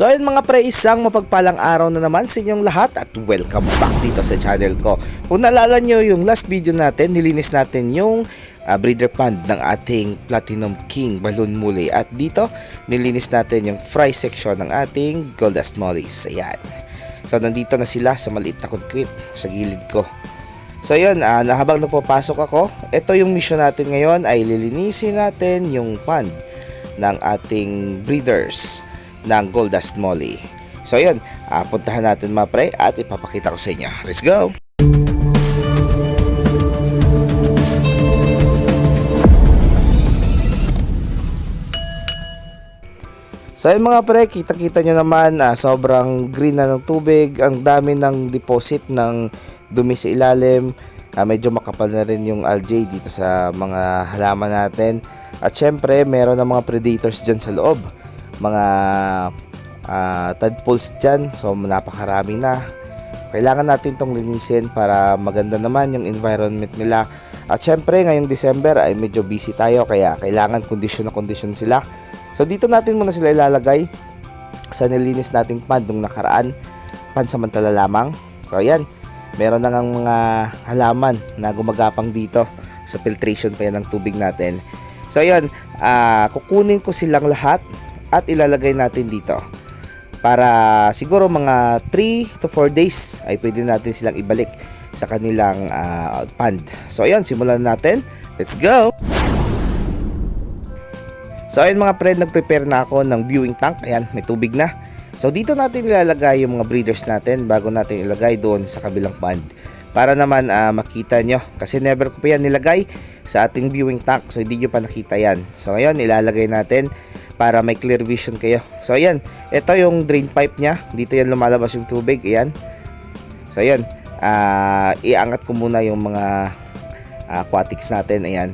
So ayun mga pre, isang mapagpalang araw na naman sa inyong lahat at welcome back dito sa channel ko. Kung naalala nyo yung last video natin, nilinis natin yung ah, breeder pond ng ating Platinum King Balloon Muli. At dito, nilinis natin yung fry section ng ating Goldust Mollies. Ayan. So nandito na sila sa maliit na concrete sa gilid ko. So yun, na habang nagpapasok ako, ito yung mission natin ngayon ay lilinisin natin yung pond ng ating breeders ng Goldust Molly. So yun, ah, puntahan natin mga pre at ipapakita ko sa inyo. Let's go! So yun mga pre, kita-kita nyo naman ah, sobrang green na ng tubig, ang dami ng deposit ng dumi sa ilalim, Ah, medyo makapal na rin yung algae dito sa mga halaman natin. At syempre, meron ng mga predators dyan sa loob. Mga ah, tadpoles dyan, so napakarami na. Kailangan natin tong linisin para maganda naman yung environment nila. At syempre, ngayong December ay medyo busy tayo kaya kailangan kondisyon na kondisyon sila. So dito natin muna sila ilalagay sa nilinis nating pond nung nakaraan. Pansamantala lamang. So ayan, meron na ngang mga halaman na gumagapang dito sa filtration pa yan ng tubig natin. So ayan, ah, kukunin ko silang lahat at ilalagay natin dito. Para siguro mga 3 to 4 days ay pwede natin silang ibalik sa kanilang ah, pond. So ayan, simulan natin. Let's go! So ayun mga friend, nag-prepare na ako ng viewing tank. Ayan, may tubig na. So dito natin ilalagay yung mga breeders natin bago natin ilagay doon sa kabilang pond. Para naman ah, makita nyo. Kasi never ko pa yan nilagay sa ating viewing tank. So hindi nyo pa nakita yan. So ngayon ilalagay natin para may clear vision kayo. So ayan, ito yung drain pipe niya. Dito yan lumalabas yung tubig. Ayan. So ayan, ah, iangat ko muna yung mga ah, aquatics natin. Ayan.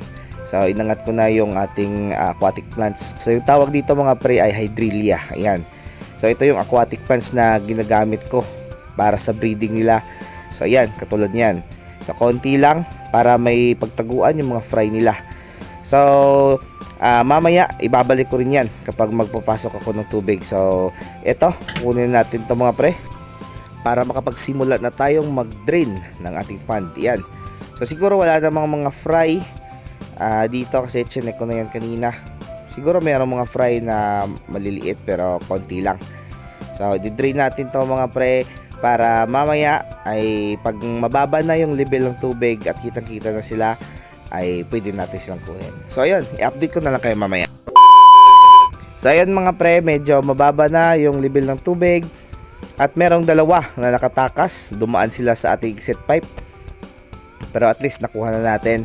So inangat ko na yung ating aquatic plants. So yung tawag dito mga pre ay hydrelia. Ayan. So ito yung aquatic plants na ginagamit ko para sa breeding nila. So ayan, katulad niyan. So konti lang para may pagtaguan yung mga fry nila. So ah, mamaya ibabalik ko rin yan kapag magpapasok ako ng tubig. So ito, kunin natin to mga pre para makapagsimula na tayong mag-drain ng ating pond. Yan. So siguro wala namang mga fry ah, dito kasi chinek ko na yan kanina. Siguro mayroong mga fry na maliliit pero konti lang. So, di-drain natin to mga pre para mamaya ay pag mababa na yung level ng tubig at kitang-kita na sila ay pwede natin silang kunin. So, ayun, i-update ko na lang kayo mamaya. So, ayun mga pre, medyo mababa na yung level ng tubig at merong dalawa na nakatakas. Dumaan sila sa ating set pipe. Pero at least nakuha na natin.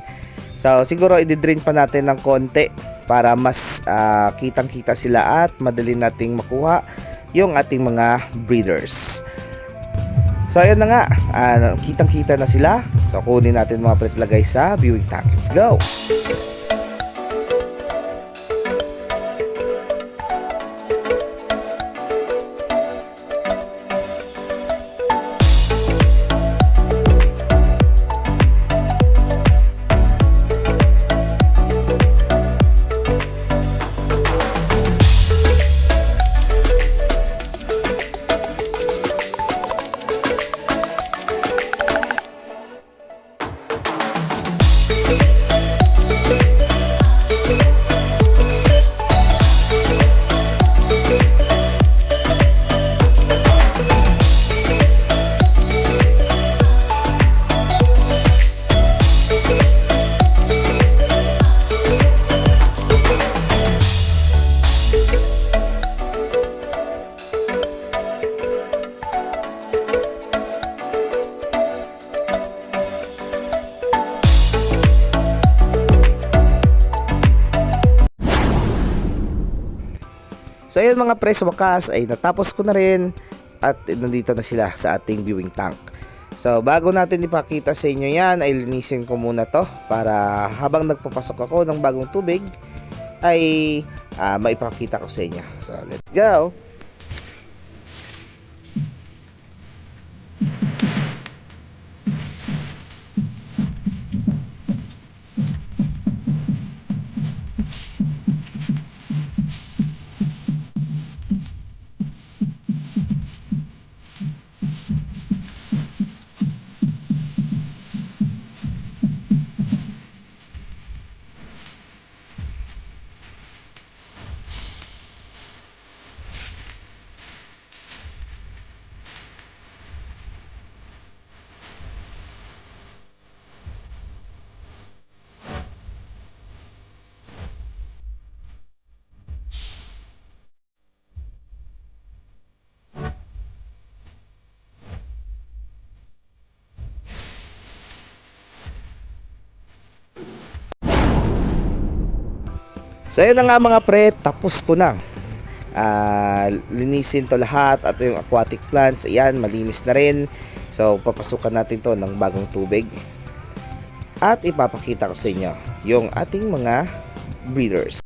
So, siguro i-drain pa natin ng konti para mas ah, kitang-kita sila at madali nating makuha yung ating mga breeders. So, ayun na nga. Ah, kitang-kita na sila. So, kunin natin mga pret lagay sa viewing tank. Let's go! So ayun mga pre, sa wakas ay natapos ko na rin at nandito na sila sa ating viewing tank. So bago natin ipakita sa inyo yan, ay linisin ko muna to para habang nagpapasok ako ng bagong tubig ay ah, maipakita ko sa inyo. So let's go! So yun na nga mga pre, tapos ko na. Ah, linisin to lahat at yung aquatic plants, ayan, malinis na rin. So papasukan natin to ng bagong tubig. At ipapakita ko sa inyo yung ating mga breeders.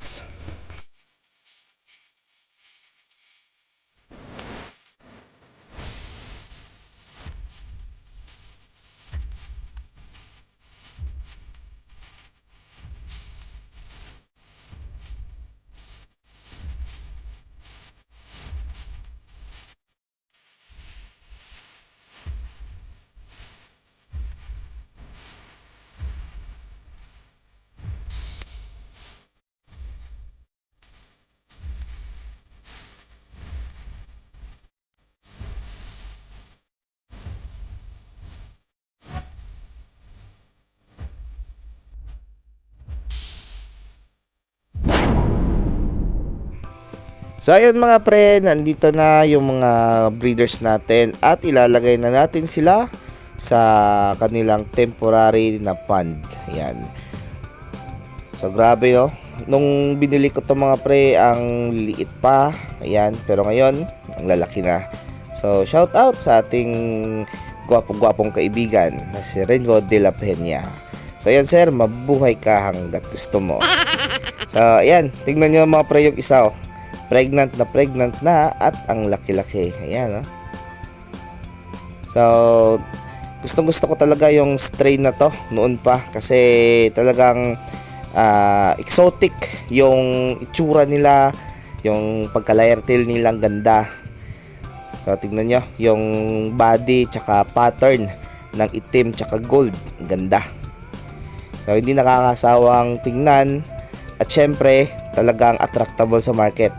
So ayun mga pre, nandito na yung mga breeders natin at ilalagay na natin sila sa kanilang temporary na pond. Ayan. So grabe oh. Nung binili ko to mga pre, ang liit pa. Ayan, pero ngayon, ang lalaki na. So shout out sa ating gwapong-gwapong kaibigan na si Renzo de la Peña. So ayan sir, mabuhay ka hanggat gusto mo. So ayan, tingnan nyo mga pre yung isa oh pregnant na pregnant na at ang laki-laki. Ayan, oh. So, gustong gusto ko talaga yung strain na to noon pa kasi talagang ah, exotic yung itsura nila, yung pagka-layer tail nilang ganda. So, tingnan nyo, yung body tsaka pattern ng itim tsaka gold. Ganda. So, hindi nakakasawang tingnan at syempre, talagang attractable sa market.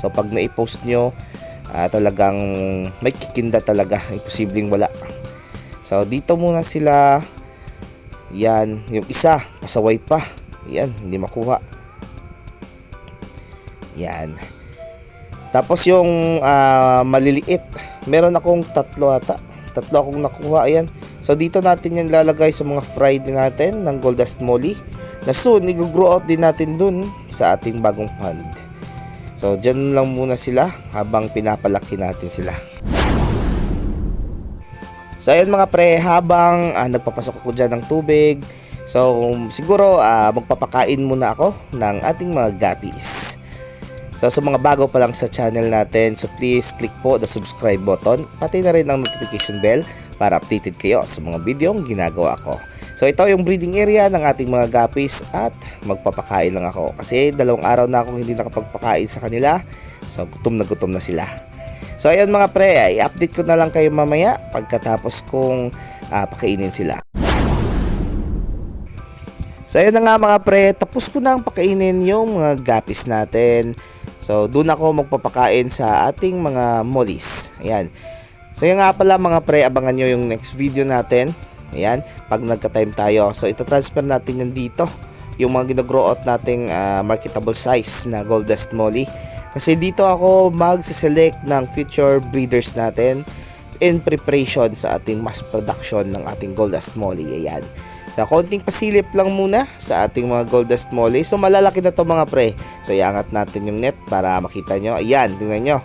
So pag na-post nyo, ah, talagang may kikinda talaga. Imposibleng wala. So dito muna sila. Yan, yung isa, pasaway pa. Yan, hindi makuha. Yan. Tapos yung ah, maliliit, meron akong tatlo ata. Tatlo akong nakuha, ayan. So dito natin yan lalagay sa mga fried natin ng Goldust Molly. Na soon, i-grow out din natin dun sa ating bagong pond. So, dyan lang muna sila habang pinapalaki natin sila. So, ayun mga pre, habang ah, nagpapasok ako dyan ng tubig, so, siguro ah, magpapakain muna ako ng ating mga guppies. So, sa mga bago pa lang sa channel natin, so please click po the subscribe button, pati na rin ang notification bell para updated kayo sa mga videong ginagawa ko. So ito yung breeding area ng ating mga guppies at magpapakain lang ako kasi dalawang araw na akong hindi nakapagpakain sa kanila. So gutom na gutom na sila. So ayun mga pre, i-update ko na lang kayo mamaya pagkatapos kong ah, pakainin sila. So ayun na nga mga pre, tapos ko na ang pakainin yung mga guppies natin. So doon ako magpapakain sa ating mga mollies. Ayan. So yun nga pala mga pre, abangan nyo yung next video natin. Ayan, pag nagka-time tayo. So, ito transfer natin yan dito. Yung mga ginagrow out nating ah, marketable size na Goldust Molly. Kasi dito ako mag-select ng future breeders natin in preparation sa ating mass production ng ating Goldust Molly. Ayan. Sa konting pasilip lang muna sa ating mga Goldust Molly. So, malalaki na to mga pre. So, iangat natin yung net para makita nyo. Ayan, tingnan nyo.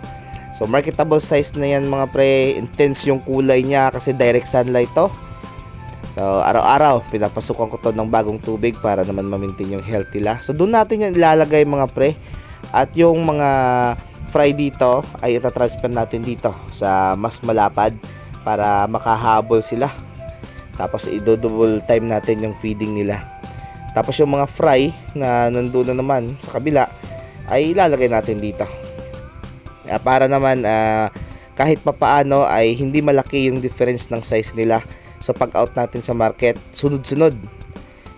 So, marketable size na yan mga pre. Intense yung kulay niya kasi direct sunlight to. So, araw-araw, pinapasukan ko to ng bagong tubig para naman ma-maintain yung health nila. So, doon natin yan ilalagay mga pre. At yung mga fry dito ay itatransfer natin dito sa mas malapad para makahabol sila. Tapos, i-double time natin yung feeding nila. Tapos, yung mga fry na nandun na naman sa kabila ay ilalagay natin dito. Ah, para naman ah, kahit papaano ay hindi malaki yung difference ng size nila So pag out natin sa market, sunod-sunod.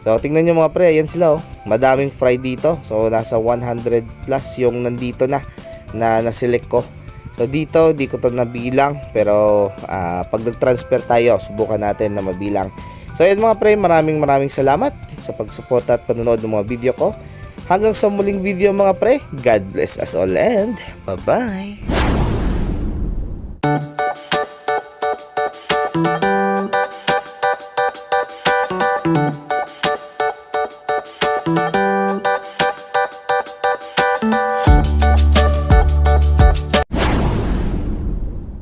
So tingnan nyo mga pre, ayan sila oh. Madaming fry dito. So nasa 100 plus yung nandito na na na-select ko. So dito, di ko to nabilang pero ah, pag nag-transfer tayo, subukan natin na mabilang. So ayan mga pre, maraming maraming salamat sa pagsuporta at panonood ng mga video ko. Hanggang sa muling video mga pre, God bless us all and bye-bye!